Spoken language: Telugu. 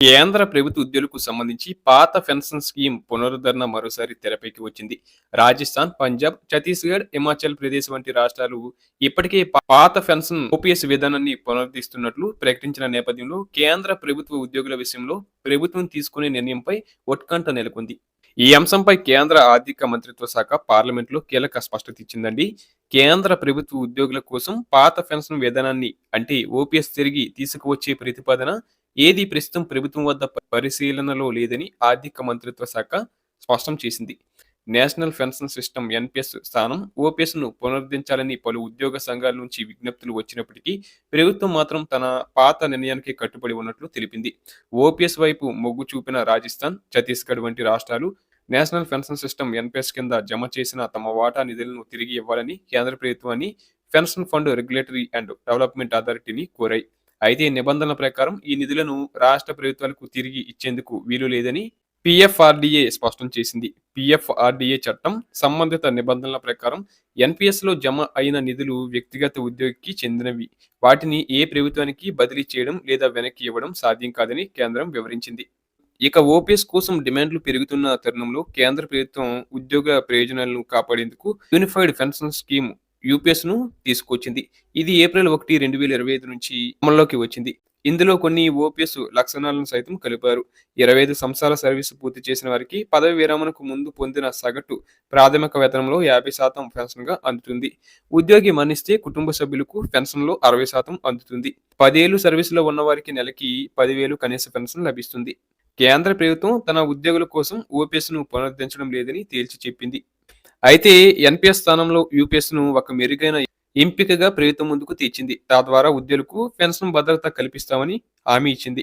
కేంద్ర ప్రభుత్వ ఉద్యోగులకు సంబంధించి పాత పెన్షన్ స్కీమ్ పునరుద్ధరణ మరోసారి తెరపైకి వచ్చింది. రాజస్థాన్ పంజాబ్ ఛత్తీస్గఢ్ హిమాచల్ ప్రదేశ్ వంటి రాష్ట్రాలు ఇప్పటికే పాత పెన్షన్ ఓపీఎస్ విధానాన్ని పునరుద్ధరిస్తున్నట్లు ప్రకటించిన నేపథ్యంలో కేంద్ర ప్రభుత్వ ఉద్యోగుల విషయంలో ప్రభుత్వం తీసుకునే నిర్ణయంపై ఉత్కంఠ నెలకొంది. ఈ అంశంపై కేంద్ర ఆర్థిక మంత్రిత్వ శాఖ పార్లమెంట్లో కీలక స్పష్టత ఇచ్చిందండి. కేంద్ర ప్రభుత్వ ఉద్యోగుల కోసం పాత పెన్షన్ విధానాన్ని అంటే ఓపీఎస్ తిరిగి తీసుకువచ్చే ప్రతిపాదన ఏది ప్రస్తుతం ప్రభుత్వం వద్ద పరిశీలనలో లేదని ఆర్థిక మంత్రిత్వ శాఖ స్పష్టం చేసింది. నేషనల్ పెన్షన్ సిస్టమ్ ఎన్పిఎస్ స్థానం ఓపీఎస్ను పునరుద్ధరించాలని పలు ఉద్యోగ సంఘాల నుంచి విజ్ఞప్తులు వచ్చినప్పటికీ ప్రభుత్వం మాత్రం తన పాత నిర్ణయానికి కట్టుబడి ఉన్నట్లు తెలిపింది. ఓపీఎస్ వైపు మొగ్గు చూపిన రాజస్థాన్ ఛత్తీస్గఢ్ వంటి రాష్ట్రాలు నేషనల్ పెన్షన్ సిస్టమ్ ఎన్పిఎస్ కింద జమ చేసిన తమ వాటా నిధులను తిరిగి ఇవ్వాలని కేంద్ర ప్రభుత్వాన్ని pension fund regulatory and development అథారిటీని కోరాయి. అయితే ఈ నిబంధనల ప్రకారం ఈ నిధులను రాష్ట్ర ప్రభుత్వాలకు తిరిగి ఇచ్చేందుకు వీలు లేదని పిఎఫ్ఆర్డిఏ స్పష్టం చేసింది. పిఎఫ్ఆర్డిఏ చట్టం సంబంధిత నిబంధనల ప్రకారం ఎన్పిఎస్లో జమ అయిన నిధులు వ్యక్తిగత ఉద్యోగికి చెందినవి. వాటిని ఏ ప్రభుత్వానికి బదిలీ చేయడం లేదా వెనక్కి ఇవ్వడం సాధ్యం కాదని కేంద్రం వివరించింది. ఇక ఓపీఎస్ కోసం డిమాండ్లు పెరుగుతున్న తరుణంలో కేంద్ర ప్రభుత్వం ఉద్యోగ ప్రయోజనాలను కాపాడేందుకు యూనిఫైడ్ పెన్షన్ స్కీమ్ యూపీఎస్ను తీసుకొచ్చింది. ఇది ఏప్రిల్ ఒకటి రెండు వేల ఇరవై ఐదు నుంచి అమల్లోకి వచ్చింది. ఇందులో కొన్ని ఓపీఎస్ లక్షణాలను సైతం కలిపారు. ఇరవై ఐదు సంవత్సరాల సర్వీసు పూర్తి చేసిన వారికి పదవి విరమణకు ముందు పొందిన సగటు ప్రాథమిక వేతనంలో యాభై శాతం పెన్షన్గా అందుతుంది. ఉద్యోగి మరణిస్తే కుటుంబ సభ్యులకు పెన్షన్లో అరవై శాతం అందుతుంది. పదేళ్ళు సర్వీసులో ఉన్న వారికి నెలకి పదివేలు కనీస పెన్షన్ లభిస్తుంది. కేంద్ర ప్రభుత్వం తన ఉద్యోగుల కోసం ఓపీఎస్ను పునరుద్ధరించడం లేదని తేల్చి చెప్పింది. అయితే ఎన్పిఎస్ స్థానంలో యూపీఎస్ను ఒక మెరుగైన ఎంపికగా ప్రభుత్వం ముందుకు తీర్చింది. తద్వారా ఉద్యోగులకు పెన్షన్ భద్రత కల్పిస్తామని హామీ ఇచ్చింది.